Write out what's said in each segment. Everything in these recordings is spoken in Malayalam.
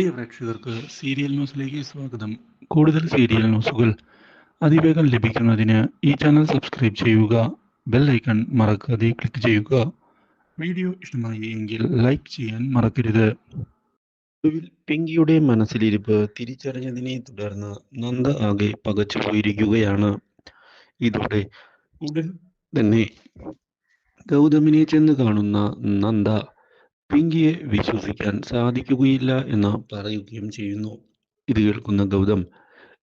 പ്രിയ പ്രേക്ഷകർക്ക് സീരിയൽ ന്യൂസിലേക്ക് സ്വാഗതം. കൂടുതൽ സീരിയൽ ന്യൂസുകൾ അതിവേഗം ലഭിക്കുന്നതിന് ഈ ചാനൽ സബ്സ്ക്രൈബ് ചെയ്യുക ബെൽ ഐക്കൺ മറക്കാതെ ക്ലിക്ക് ചെയ്യുക. വീഡിയോ ഇഷ്ടമായി എങ്കിൽ ലൈക്ക് ചെയ്യാൻ മറക്കരുത്. ഒടുവിൽ പിങ്കിയുടെ മനസ്സിലിരിപ്പ് തിരിച്ചറിഞ്ഞതിനെ തുടർന്ന് നന്ദ ആകെ പകച്ചു പോയിരിക്കുകയാണ്. ഇതോടെ ഉടൻ തന്നെ ഗൗതമിനെ ചെന്ന് കാണുന്ന നന്ദ പിങ്കിയെ വിശ്വസിക്കാൻ സാധിക്കുകയില്ല എന്ന് പറയുകയും ചെയ്യുന്നു. ഇത് കേൾക്കുന്ന ഗൗതം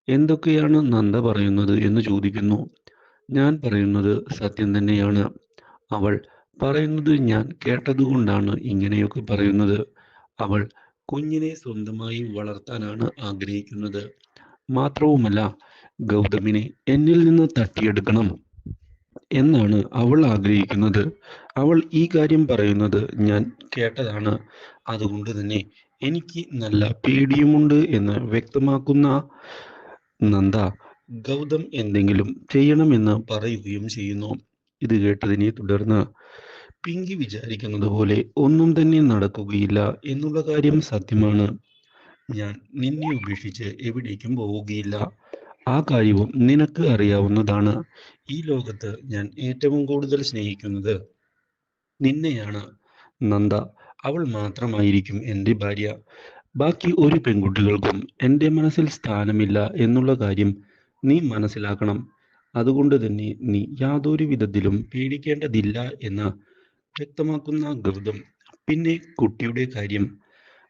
എന്തൊക്കെയാണ് നന്ദ പറയുന്നത് എന്ന് ചോദിക്കുന്നു. ഞാൻ പറയുന്നത് സത്യം തന്നെയാണ്. അവൾ പറയുന്നത് ഞാൻ കേട്ടതുകൊണ്ടാണ് ഇങ്ങനെയൊക്കെ പറയുന്നത്. അവൾ കുഞ്ഞിനെ സ്വന്തമായി വളർത്താനാണ് ആഗ്രഹിക്കുന്നത്. മാത്രവുമല്ല ഗൗതമിനെ എന്നിൽ നിന്ന് തട്ടിയെടുക്കണം. എന്നാണ് അവൾ ആഗ്രഹിക്കുന്നത്. അവൾ ഈ കാര്യം പറയുന്നത് ഞാൻ കേട്ടതാണ്. അതുകൊണ്ട് തന്നെ എനിക്ക് നല്ല പേടിയുമുണ്ട് എന്ന് വ്യക്തമാക്കുന്ന നന്ദ ഗൗതം എന്തെങ്കിലും ചെയ്യണമെന്ന് പറയുകയും ചെയ്യുന്നു. ഇത് കേട്ടതിനെ തുടർന്ന് പിങ്കി വിചാരിക്കുന്നത് പോലെ ഒന്നും തന്നെ നടക്കുകയില്ല എന്നുള്ള കാര്യം സത്യമാണ്. ഞാൻ നിന്നെ ഉപേക്ഷിച്ച് എവിടേക്കും പോവുകയില്ല. ആ കാര്യവും നിനക്ക് അറിയാവുന്നതാണ്. ഈ ലോകത്ത് ഞാൻ ഏറ്റവും കൂടുതൽ സ്നേഹിക്കുന്നത് നിന്നെയാണ്. നന്ദ അവൾ മാത്രമായിരിക്കും എന്റെ ഭാര്യ. ബാക്കി ഒരു പെൺകുട്ടികൾക്കും എന്റെ മനസ്സിൽ സ്ഥാനമില്ല എന്നുള്ള കാര്യം നീ മനസ്സിലാക്കണം. അതുകൊണ്ട് തന്നെ നീ യാതൊരു വിധത്തിലും പേടിക്കേണ്ടതില്ല എന്ന് വ്യക്തമാക്കുന്ന ഗൗതം. പിന്നെ കുട്ടിയുടെ കാര്യം.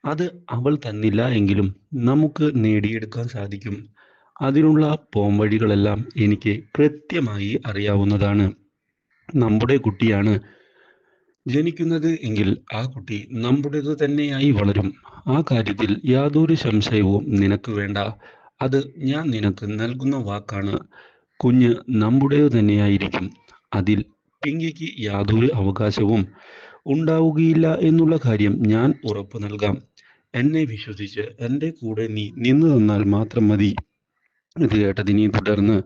അത് അവൾ തന്നില്ല എങ്കിലും നമുക്ക് നേടിയെടുക്കാൻ സാധിക്കും. അതിനുള്ള പോംവഴികളെല്ലാം എനിക്ക് കൃത്യമായി അറിയാവുന്നതാണ്. നമ്മുടെ കുട്ടിയാണ് ജനിക്കുന്നത് എങ്കിൽ ആ കുട്ടി നമ്മുടേത് തന്നെയായി വളരും. ആ കാര്യത്തിൽ യാതൊരു സംശയവും നിനക്ക് വേണ്ട. അത് ഞാൻ നിനക്ക് നൽകുന്ന വാക്കാണ്. കുഞ്ഞ് നമ്മുടേത് തന്നെയായിരിക്കും. അതിൽ പിങ്കിക്ക് യാതൊരു അവകാശവും ഉണ്ടാവുകയില്ല എന്നുള്ള കാര്യം ഞാൻ ഉറപ്പു നൽകാം. എന്നെ വിശ്വസിച്ച് എന്റെ കൂടെ നീ നിന്നു തന്നാൽ മാത്രം മതി. ഇത് കേട്ടതിനെ തുടർന്ന്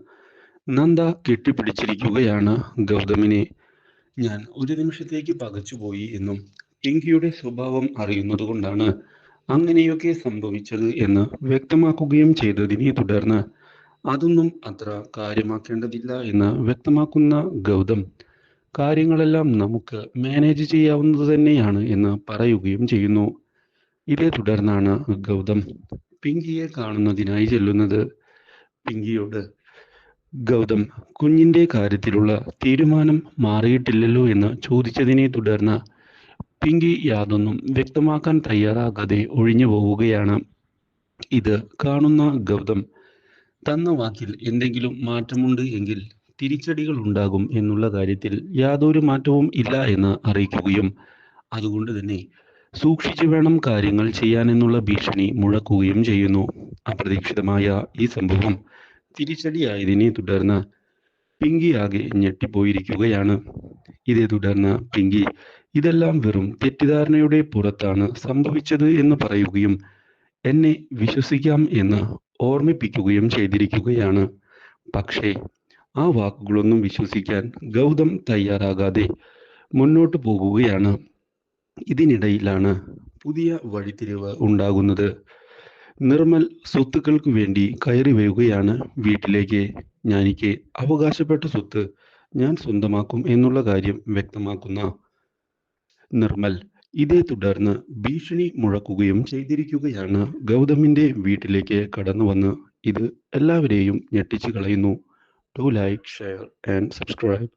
നന്ദ കെട്ടിപ്പിടിച്ചിരിക്കുകയാണ് ഗൗതമിനെ. ഞാൻ ഒരു നിമിഷത്തേക്ക് പകച്ചുപോയി എന്നും പിങ്കിയുടെ സ്വഭാവം അറിയുന്നത് കൊണ്ടാണ് അങ്ങനെയൊക്കെ സംഭവിച്ചത് എന്ന് വ്യക്തമാക്കുകയും ചെയ്തതിനെ തുടർന്ന്. അതൊന്നും അത്ര കാര്യമാക്കേണ്ടതില്ല എന്ന് വ്യക്തമാക്കുന്ന ഗൗതം കാര്യങ്ങളെല്ലാം നമുക്ക് മാനേജ് ചെയ്യാവുന്നത് തന്നെയാണ് എന്ന് പറയുകയും ചെയ്യുന്നു. ഇതേ തുടർന്നാണ് ഗൗതം പിങ്കിയെ കാണുന്നതിനായി ചെല്ലുന്നത്. പിങ്കിയോട് ഗൗതം കുഞ്ഞിന്റെ കാര്യത്തിലുള്ള തീരുമാനം മാറിയിട്ടില്ലല്ലോ എന്ന് ചോദിച്ചതിനെ തുടർന്ന് പിങ്കി യാതൊന്നും വ്യക്തമാക്കാൻ തയ്യാറാകാതെ ഒഴിഞ്ഞു പോവുകയാണ്. ഇത് കാണുന്ന ഗൗതം തന്ന വാക്കിൽ എന്തെങ്കിലും മാറ്റമുണ്ട് എങ്കിൽ തിരിച്ചടികൾ ഉണ്ടാകും എന്നുള്ള കാര്യത്തിൽ യാതൊരു മാറ്റവും ഇല്ല എന്ന് അറിയിക്കുകയും അതുകൊണ്ട് തന്നെ സൂക്ഷിച്ചു വേണം കാര്യങ്ങൾ ചെയ്യാനെന്നുള്ള ഭീഷണി മുഴക്കുകയും ചെയ്യുന്നു. അപ്രതീക്ഷിതമായ ഈ സംഭവം തിരിച്ചടിയായതിനെ തുടർന്ന് പിങ്കി ആകെ ഞെട്ടിപ്പോയിരിക്കുകയാണ്. ഇതേ തുടർന്ന് പിങ്കി ഇതെല്ലാം വെറും തെറ്റിദ്ധാരണയുടെ പുറത്താണ് സംഭവിച്ചത് എന്ന് പറയുകയും എന്നെ വിശ്വസിക്കാം എന്ന് ഓർമ്മിപ്പിക്കുകയും ചെയ്തിരിക്കുകയാണ്. പക്ഷേ ആ വാക്കുകളൊന്നും വിശ്വസിക്കാൻ ഗൗതം തയ്യാറാകാതെ മുന്നോട്ട് പോകുകയാണ്. ഇതിനിടയിലാണ് പുതിയ വഴിത്തിരിവ് ഉണ്ടാകുന്നത്. നിർമ്മൽ സ്വത്തുക്കൾക്ക് വേണ്ടി കയറി വരികയാണ് വീട്ടിലേക്ക്. ഞാനിക്ക് അവകാശപ്പെട്ട സ്വത്ത് ഞാൻ സ്വന്തമാക്കും എന്നുള്ള കാര്യം വ്യക്തമാക്കുന്ന നിർമ്മൽ ഇതേ തുടർന്ന് ഭീഷണി മുഴക്കുകയും ചെയ്തിരിക്കുകയാണ്. ഗൗതമിന്റെ വീട്ടിലേക്ക് കടന്നു വന്ന് ഇത് എല്ലാവരെയും ഞെട്ടിച്ചു കളയുന്നു. Do like share and subscribe